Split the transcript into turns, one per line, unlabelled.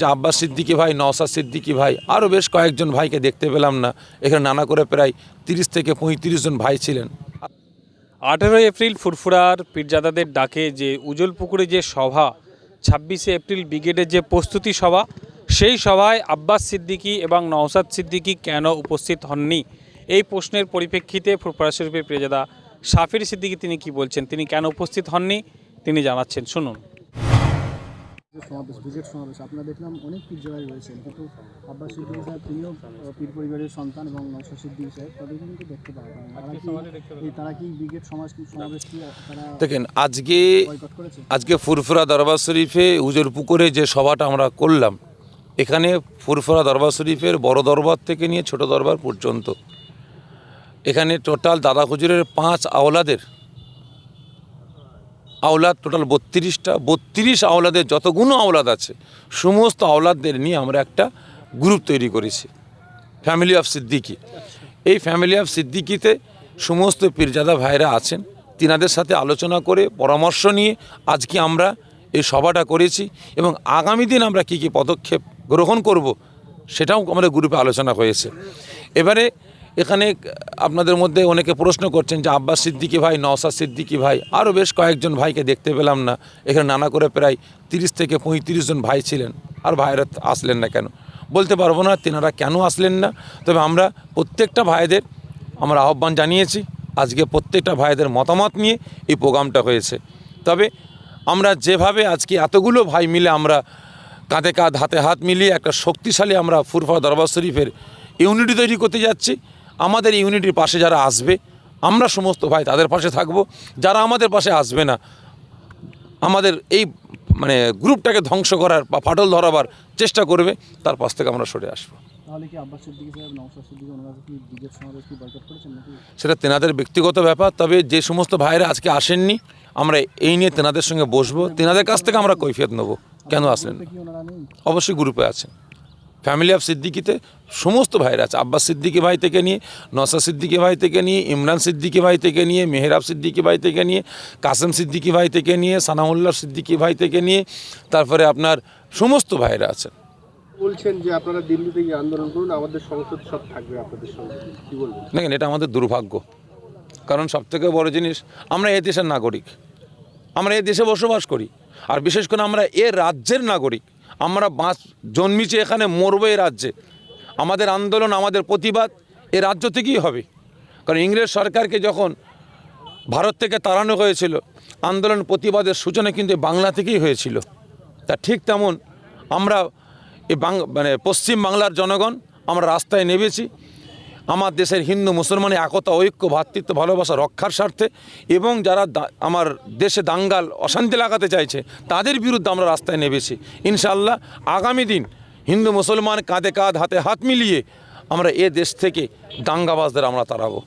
যে আব্বাস সিদ্দিকি ভাই নওসাদ সিদ্দিকি ভাই আরও বেশ কয়েকজন ভাইকে দেখতে পেলাম না। এখানে নানা করে প্রায় তিরিশ থেকে পঁয়ত্রিশ জন ভাই ছিলেন।
আঠেরোই এপ্রিল ফুরফুরার পীরজাদাদের ডাকে যে উজল পুকুরে যে সভা, ছাব্বিশে এপ্রিল ব্রিগেডের যে প্রস্তুতি সভা, সেই সভায় আব্বাস সিদ্দিকী এবং নওসাদ সিদ্দিকী কেন উপস্থিত হননি? এই প্রশ্নের পরিপ্রেক্ষিতে ফুরফুরা শরীফের পীরজাদা সাফির সিদ্দিকী তিনি কি বলছেন? তিনি কেন উপস্থিত হননি? তিনি জানাচ্ছেন, শুনুন।
সমাবেশ সমাবেশ আপনারা দেখলাম অনেক পীর রয়েছেন কিন্তু আব্বাস সিদ্দিক সাহেব তিনিও পীর পরিবারের সন্তান এবং নৌশা সিদ্দিক সাহেব তাদেরকে কিন্তু দেখতে পাওয়া তারা কি ব্রিগেড সমাজ সমাবেশ কি তারা
দেখেন আজকে আজকে ফুরফুরা দরবার শরীফে উজোর পুকুরে যে সভাটা আমরা করলাম এখানে ফুরফুরা দরবার শরীফের বড় দরবার থেকে নিয়ে ছোট দরবার পর্যন্ত। এখানে টোটাল দাদা হুজুরের পাঁচ আওলাদের আওলাদ টোটাল বত্রিশটা, বত্রিশ আওলাদের যতগুলো আওলাদ আছে, সমস্ত আওলাদদের নিয়ে আমরা একটা গ্রুপ তৈরি করেছি ফ্যামিলি অফ সিদ্দিকি এই ফ্যামিলি অফ সিদ্দিকিতে সমস্ত পীরজাদা ভাইরা আছেন, তিনাদের সাথে আলোচনা করে, পরামর্শ নিয়ে আজকে আমরা এই সভাটা করেছি এবং আগামী দিন আমরা কী কী পদক্ষেপ গ্রহণ করব, সেটাও আমাদের গ্রুপে আলোচনা হয়েছে। এবারে এখানে আপনাদের মধ্যে অনেকে প্রশ্ন করছেন যে আব্বাস সিদ্দিকি ভাই নওসাদ সিদ্দিকি ভাই, আরও বেশ কয়েকজন ভাইকে দেখতে পেলাম না। এখানে নানা করে প্রায় তিরিশ থেকে পঁয়ত্রিশ জন ভাই ছিলেন আর ভাইরা আসলেন না কেন? বলতে পারব না তেনারা কেন আসলেন না। তবে আমরা প্রত্যেকটা ভাইদের আমরা আহ্বান জানিয়েছি, আজকে প্রত্যেকটা ভাইদের মতামত নিয়ে এই প্রোগ্রামটা হয়েছে। তবে আমরা যেভাবে আজকে এতগুলো ভাই মিলে আমরা কাঁধে কাঁধ, হাতে হাত মিলিয়ে একটা শক্তিশালী আমরা ফুরফা দরবার শরীফের ইউনিটি তৈরি করতে যাচ্ছি আমাদের ইউনিটির পাশে যারা আসবে আমরা সমস্ত ভাই তাদের পাশে থাকব। যারা আমাদের পাশে আসবে না আমাদের এই মানে গ্রুপটাকে ধ্বংস করার বা ফাটল ধরাবার চেষ্টা করবে তার পাশ থেকে আমরা সরে আসব। সেটা তেনাদের ব্যক্তিগত ব্যাপার তবে যে সমস্ত ভাইরা আজকে আসেননি আমরা এই নিয়ে তেনাদের সঙ্গে বসবো। তেনাদের কাছ থেকে আমরা কৈফিয়ত নেব। কেন আসলেন অবশ্যই গ্রুপে আছেন। ফ্যামিলি অফ সিদ্দিকিতে সমস্ত ভাইরা আছে। আব্বাস সিদ্দিকি ভাই থেকে নিয়ে নসা সিদ্দিকি ভাই থেকে নিয়ে ইমরান সিদ্দিকি ভাই থেকে নিয়ে মেহরাব সিদ্দিকি ভাই থেকে নিয়ে কাসেম সিদ্দিকি ভাই থেকে নিয়ে সানাউল্লাহ সিদ্দিকি ভাই থেকে নিয়ে তারপরে আপনার সমস্ত ভাইরা আছেন।
বলছেন যে আপনারা দিল্লিতে গিয়ে আন্দোলন করুন আমাদের সংসদ সব থাকবে আপনাদের সঙ্গে। কি বলবেন?
দেখেন এটা আমাদের দুর্ভাগ্য। কারণ সবথেকে বড় জিনিস আমরা এ দেশের নাগরিক। আমরা এ দেশে বসবাস করি। আর বিশেষ করে আমরা এ রাজ্যের নাগরিক। আমরা বাঁচ, জন্মিছে এখানে, মরবো এ রাজ্যে। আমাদের আন্দোলন, আমাদের প্রতিবাদ এ রাজ্য থেকেই হবে। কারণ ইংরেজ সরকারকে যখন ভারত থেকে তাড়ানো হয়েছিল, আন্দোলন প্রতিবাদের সূচনা কিন্তু বাংলা থেকেই হয়েছিল। তা ঠিক তেমন আমরা এ বাং মানে পশ্চিম বাংলার জনগণ, আমরা রাস্তায় নেমেছি। আমার দেশের হিন্দু মুসলমানের একতা, ঐক্য ভ্রাতৃত্ব ভালোবাসা, রক্ষার স্বার্থে এবং যারা আমার দেশে দাঙ্গাল, অশান্তি লাগাতে চাইছে, তাদের বিরুদ্ধে আমরা রাস্তায় নেমেছি। ইনশাল্লাহ আগামী দিন হিন্দু মুসলমান কাঁধে কাঁধ, হাতে হাত মিলিয়ে আমরা এ দেশ থেকে দাঙ্গাবাজদের আমরা তাড়াবো।